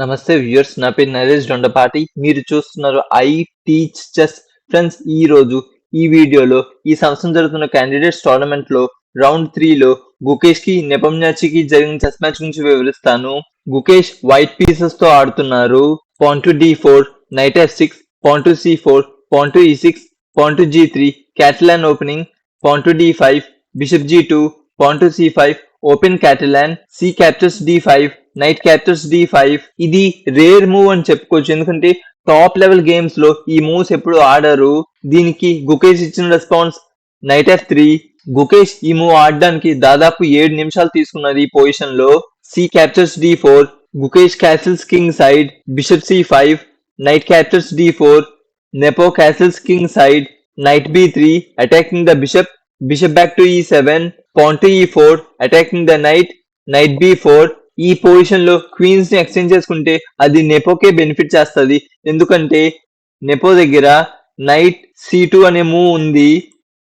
నమస్తే వ్యూయర్స్ నా పేరు నరేష్ దొండపాటి మీరు చూస్తున్నారు ఐ టీచ్ చెస్. ఫ్రెండ్స్ ఈ రోజు ఈ వీడియోలో ఈ సంవత్సరం జరుగుతున్న క్యాండిడేట్స్ టోర్నమెంట్లో రౌండ్ త్రీలో గుకేష్కి నెపంయాచికి జరిగిన చెస్ మ్యాచ్ గురించి వివరిస్తాను. గుకేష్ వైట్ పీసెస్తో ఆడుతున్నారు. Pawn to d four knight f six pawn to c four pawn to e six pawn to g three Catalan opening pawn to d five bishop g two pawn to c five open Catalan c captures d five knight captures d five ఇది rare move అని చెప్పుకోవచ్చు. ఎందుకంటే top level గేమ్స్లో ఈ moves ఎప్పుడు ఆడరు. దీనికి గుకేష్ ఇచ్చిన response knight f three Gukesh ఈ మూవ్ ఆడడానికి దాదాపు ఏడు నిమిషాలు తీసుకున్నది ఈ పొజిషన్లో. C captures d four Gukesh castles king side bishop c five knight captures d four Nepo castles king side knight b three attacking the bishop bishop back to e seven pawn to e four attacking the knight knight b four ఈ పొజిషన్లో క్వీన్స్ని exchange చేసుకుంటే అది నెపోకే benefit చేస్తుంది. ఎందుకంటే Nepo దగ్గర knight c two అనే move ఉంది.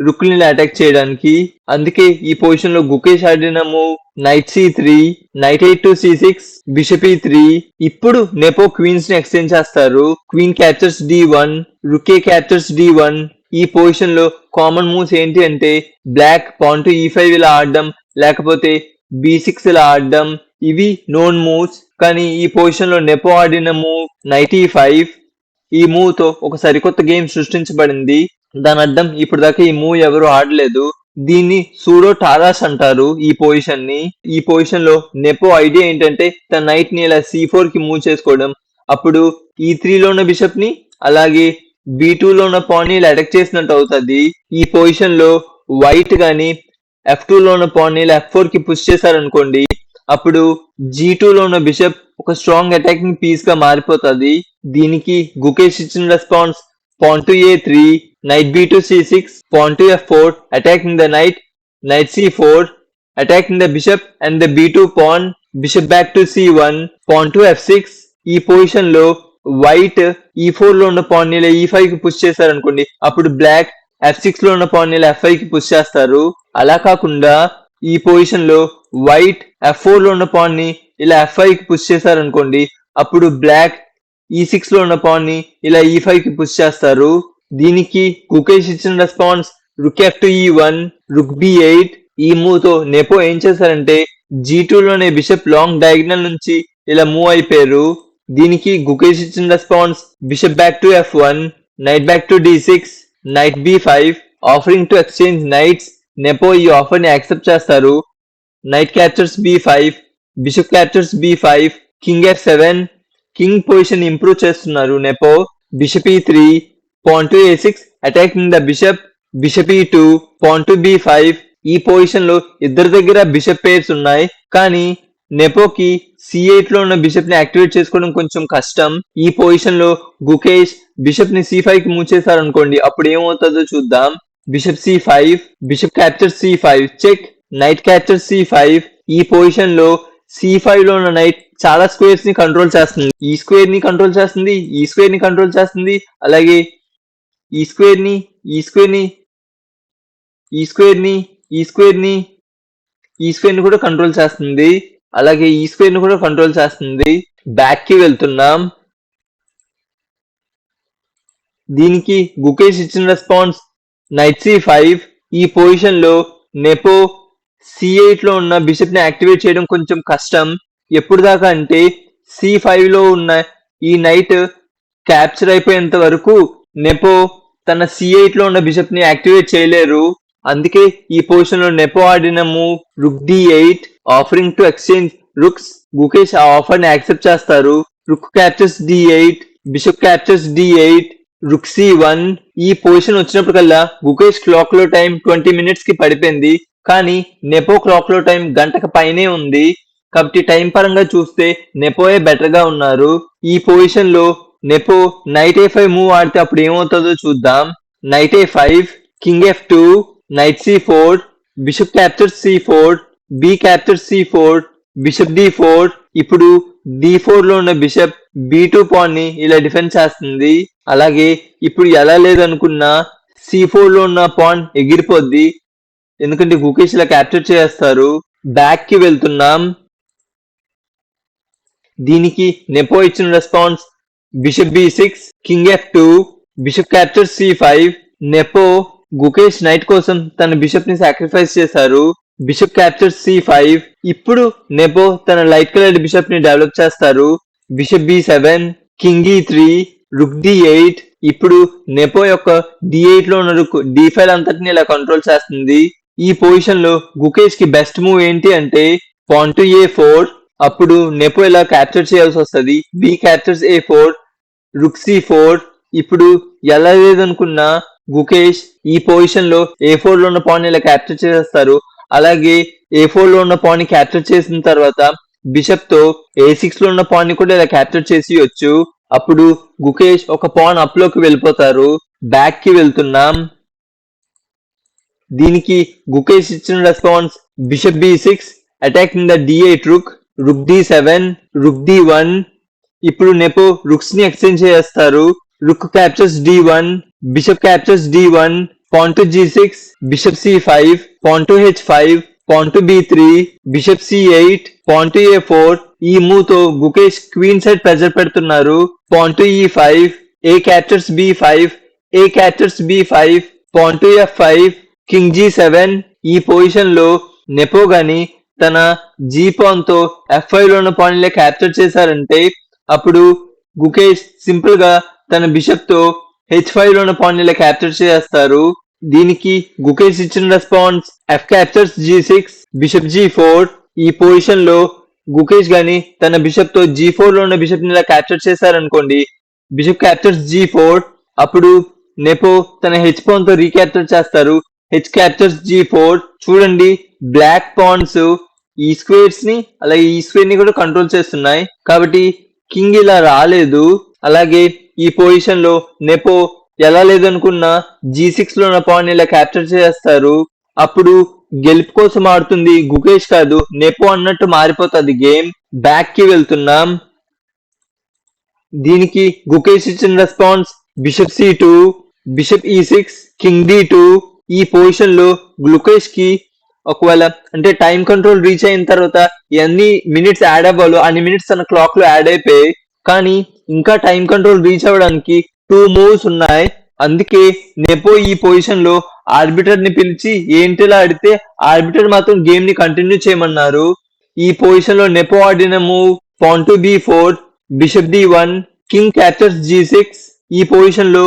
రుక్ని అటాక్ చేయడానికి. అందుకే ఈ పొజిషన్లో గుకేష్ ఆడిన move knight c three knight eight to c six bishop e three ఇప్పుడు నెపో క్వీన్స్ని ఎక్స్చేంజ్ చేస్తారు. Queen captures d one rook captures d one ఈ పొజిషన్లో కామన్ మూవ్స్ ఏంటి అంటే black pawn to e five ఇలా ఆడడం లేకపోతే బి సిక్స్ ఇలా ఆడడం ఇవి నోన్ మూవ్స్ కానీ ఈ పొజిషన్లో నెపో ఆడిన మూవ్ నైటీ ఫైవ్ ఈ మూవ్తో ఒక సరికొత్త గేమ్ సృష్టించబడింది. దాని అర్థం ఇప్పుడు దాకా ఈ మూవ్ ఎవరు ఆడలేదు. దీన్ని సూడో టారాస్ అంటారు ఈ పొజిషన్ని. ఈ పొజిషన్లో నెపో ఐడియా ఏంటంటే తన నైట్ని ఇలా సి ఫోర్కి మూవ్ చేసుకోవడం. అప్పుడు e ఈ త్రీ లో ఉన్న బిషప్ని అలాగే బి టూ లో ఉన్న పాన్ని ఇలా అటాక్ చేసినట్టు అవుతుంది. ఈ పొజిషన్లో వైట్ గాని ఎఫ్ టూ లో ఉన్న పాన్ని ఇలా ఎఫ్ ఫోర్కి పుష్ చేశారనుకోండి అప్పుడు జీ టూ లో ఉన్న బిషప్ ఒక స్ట్రాంగ్ అటాకింగ్ పీస్గా మారిపోతుంది. దీనికి గుకేష్ ఇచ్చిన response pawn to a three knight b to c six pawn to f four attacking the knight knight c four attacking the bishop and the b two pawn bishop back to c one pawn to f six ఈ పొజిషన్లో white ఈ ఫోర్లో ఉన్న pan ఇలా ఈ ఫైవ్కి push చేశారనుకోండి అప్పుడు బ్లాక్ ఎఫ్ సిక్స్లో ఉన్న పాన్ ఇలా ఎఫ్ ఫైవ్కి పుష్ చేస్తారు. అలా కాకుండా ఈ పొజిషన్లో వైట్ ఎఫ్ ఫోర్లో ఉన్న పాన్ని ఇలా ఎఫ్ ఫైవ్కి పుష్ చేశారనుకోండి అప్పుడు బ్లాక్ ఈ సిక్స్లో ఉన్న పాన్ని ఇలా e ఈ ఫైవ్కి పుష్ చేస్తారు. దీనికి కుకేష్ ఇచ్చిన response rook f to e one rook b eight ఈ మూవ్తో నెపో ఏం చేశారంటే జీ టూ లోనే బిషప్ లాంగ్ డయాగ్నల్ నుంచి ఇలా మూవ్ అయిపోయారు. దీనికి గుకేష్ ఇచ్చిన response bishop back to f one knight back to d six knight b five offering to exchange knights Nepo e e ఈ ఆఫర్ని యాక్సెప్ట్ చేస్తారు knight captures b five bishop captures b five king f seven king position improve చేస్తున్నారు Nepo bishop e three pawn to a six attacking the bishop bishop e two pawn to b five ఈ పొజిషన్లో ఇద్దరి దగ్గర bishop pairs ఉన్నాయి కానీ నెపోకి C ఎయిట్లో ఉన్న బిషప్ని activate చేసుకోవడం కొంచెం కష్టం. ఈ పొజిషన్లో గుకేష్ బిషప్ని సి ఫైవ్కి మూవ్ చేశారనుకోండి అప్పుడు ఏమవుతుందో చూద్దాం. Bishop c five bishop capture c five check knight capture c five ఈ పొజిషన్లో సి ఫైవ్లో ఉన్న నైట్ చాలా స్క్వేర్స్ని కంట్రోల్ చేస్తుంది. ఈ స్క్వేర్ని కంట్రోల్ చేస్తుంది ఈ స్క్వేర్ని కంట్రోల్ చేస్తుంది అలాగే ఈ స్క్వేర్ని ఈ స్క్వేర్ని ఈ స్క్వేర్ని ఈ స్క్వేర్ని ఈ స్క్వేర్ని కూడా కంట్రోల్ చేస్తుంది. అలాగే ఈ స్క్వేర్ని కూడా కంట్రోల్ చేస్తుంది. బ్యాక్కి వెళ్తున్నాం. దీనికి గుకేష్ ఇచ్చిన రెస్పాన్స్ నైట్ సి ఫైవ్ ఈ పొజిషన్లో నెపో సి ఎయిట్లో ఉన్న బిషప్ని యాక్టివేట్ చేయడం కొంచెం కష్టం. ఎప్పుడు దాకా అంటే సి ఫైవ్లో ఉన్న ఈ నైట్ క్యాప్చర్ అయిపోయేంత వరకు నెపో తన సి ఎయిట్లో ఉన్న బిషప్ని యాక్టివేట్ చేయలేరు. అందుకే ఈ పొజిషన్లో నెపో ఆడిన move rook d eight offering to exchange rooks Gukesh ఆ ఆఫర్ని యాక్సెప్ట్ చేస్తారు. Rook captures d eight bishop captures d eight rook c one ఈ పొజిషన్ వచ్చినప్పటికల్లా గుకేష్ క్లాక్లో టైం ట్వంటీ మినిట్స్కి పడిపోయింది. కానీ నెపో క్లాక్లో టైం గంటకు పైనే ఉంది. కాబట్టి టైం పరంగా చూస్తే నెపోయే బెటర్గా ఉన్నారు. ఈ పొజిషన్లో Nepo knight a five move ఆడితే అప్పుడు ఏమవుతుందో చూద్దాం. Knight a five king f two knight c four bishop capture c four b capture c four bishop d four. ఇప్పుడు డి ఫోర్లో ఉన్న బిషప్ బి టూ పాన్ని ఇలా డిఫెండ్ చేస్తుంది. అలాగే ఇప్పుడు ఎలా లేదనుకున్నా సి ఫోర్లో ఉన్న పాన్ ఎగిరిపోద్ది. ఎందుకంటే గుకేష్ ఇలా క్యాప్చర్ చేస్తారు. బ్యాక్కి వెళ్తున్నాం. దీనికి నెపో ఇచ్చిన response bishop b six king f two bishop capture c five Nepo Gukesh knight కోసం తన బిషప్ని సాక్రిఫైస్ చేశారు. బిషప్ క్యాప్చర్ సి ఫైవ్ ఇప్పుడు నెపో తన లైట్ కలర్ బిషప్ని డెవలప్ చేస్తారు. Bishop b seven king e three rook d eight ఇప్పుడు Nepo యొక్క డి ఎయిట్లో ఉన్న రుక్ డి ఫైవ్ అంతటిని ఇలా కంట్రోల్ చేస్తుంది. ఈ పొజిషన్లో గుకేష్కి బెస్ట్ మూవ్ ఏంటి అంటే పాన్ టు ఏ ఫోర్ అప్పుడు నెపో ఇలా క్యాప్చర్ చేయాల్సి వస్తుంది. B captures a four rook c four ఇప్పుడు ఎలా లేదనుకున్నా గుకేష్ ఈ పొజిషన్లో ఏ ఫోర్లో ఉన్న పాన్ ఇలా క్యాప్చర్ చేసేస్తారు. అలాగే ఏ ఫోర్లో ఉన్న పాన్ని క్యాప్చర్ చేసిన తర్వాత బిషప్తో ఏ సిక్స్లో ఉన్న పాన్ని కూడా ఇలా క్యాప్చర్ చేసి వచ్చు అప్పుడు గుకేష్ ఒక పాన్ అప్లోకి వెళ్ళిపోతారు. బ్యాక్కి వెళ్తున్నాం. దీనికి గుకేష్ ఇచ్చిన response bishop b six attacking the d eight rook rook d seven rook d one ఇప్పుడు నెపో రుక్స్ని ఎక్స్చేంజ్ చేస్తారు. Rook captures d one bishop captures d one pawn to g six bishop c five pawn to h five pawn to b three bishop c eight pawn to a four ఈ మూవ్తో Gukesh queen side pressure పెడుతున్నారు. Pawn to e five a captures b five a captures b five pawn to f five king g seven. ఈ పొజిషన్లో nepo గాని తన G పాన్తో F ఫైవ్లో ఉన్న pan capture చేశారంటే అప్పుడు గుకేష్ సింపుల్గా తన బిషప్తో హెచ్ ఫైవ్లో ఉన్న పాన్ క్యాప్చర్ చేస్తారు. దీనికి గుకేష్ ఇచ్చిన response f captures g six bishop g four. ఈ పొజిషన్లో గుకేష్ గాని తన బిషప్తో జీ ఫోర్లో ఉన్న బిషప్ని ఇలా క్యాప్చర్ చేశారనుకోండి బిషప్ క్యాప్చర్స్ జీ ఫోర్ అప్పుడు నెపో తన హెచ్ పాన్తో రీక్యాప్చర్ చేస్తారు. హెచ్ క్యాప్చర్స్ జీ ఫోర్ చూడండి బ్లాక్ పాన్స్ ఈ స్క్వేర్స్ని అలాగే ఈ స్క్వేర్ని కూడా కంట్రోల్ చేస్తున్నాయి. కాబట్టి కింగ్ ఇలా రాలేదు. అలాగే ఈ పొజిషన్లో నెపో ఎలా లేదనుకున్నా జీ సిక్స్లో ఉన్న పాన్ ఇలా క్యాప్చర్ చేస్తారు. అప్పుడు గెలుపు కోసం ఆడుతుంది. గుకేష్ కాదు నెపో అన్నట్టు మారిపోతుంది. గేమ్ బ్యాక్కి వెళ్తున్నాం. దీనికి గుకేష్ ఇచ్చిన response bishop c two bishop e six king d two. ఈ పొజిషన్లో గ్లుకేష్కి ఒకవేళ అంటే టైం కంట్రోల్ రీచ్ అయిన తర్వాత ఎన్ని మినిట్స్ యాడ్ అవ్వాలో అన్ని మినిట్స్ తన క్లాక్లో యాడ్ అయిపోయాయి. కానీ ఇంకా టైం కంట్రోల్ రీచ్ అవ్వడానికి టూ మూవ్స్ ఉన్నాయి. అందుకే నెపో ఈ పొజిషన్లో ఆర్బిటర్ని పిలిచి ఏంటిలా ఆడితే ఆర్బిటర్ మాత్రం గేమ్ని కంటిన్యూ చేయమన్నారు. ఈ పొజిషన్లో నెపో ఆడిన move pawn to b four bishop d one king captures g six. ఈ పొజిషన్లో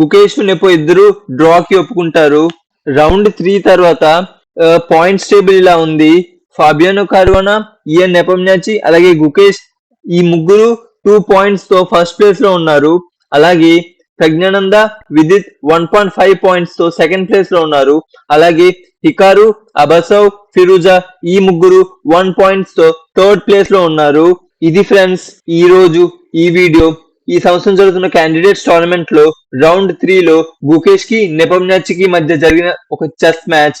గుకేష్ నెపో ఇద్దరు డ్రా కి ఒప్పుకుంటారు. రౌండ్ త్రీ తర్వాత పాయింట్స్ టేబుల్ ఇలా ఉంది. ఫాబియానో కార్వానా ఈఎన్ నెపమ్యాచి అలాగే గుకేష్ ఈ ముగ్గురు టూ పాయింట్స్తో ఫస్ట్ ప్లేస్లో ఉన్నారు. అలాగే Praggnanandhaa Vidit one point five పాయింట్స్తో second ప్లేస్లో ఉన్నారు. అలాగే హికారు అబసవ్ ఫిరుజా ఈ ముగ్గురు వన్ పాయింట్స్తో థర్డ్ ప్లేస్లో ఉన్నారు. ఇది ఫ్రెండ్స్ ఈ రోజు ఈ వీడియో ఈ సంవత్సరం జరుగుతున్న క్యాండిడేట్స్ టోర్నమెంట్లో రౌండ్ త్రీ లో గుకేష్కి నెపమ్యాచ్కి మధ్య జరిగిన ఒక చెస్ మ్యాచ్.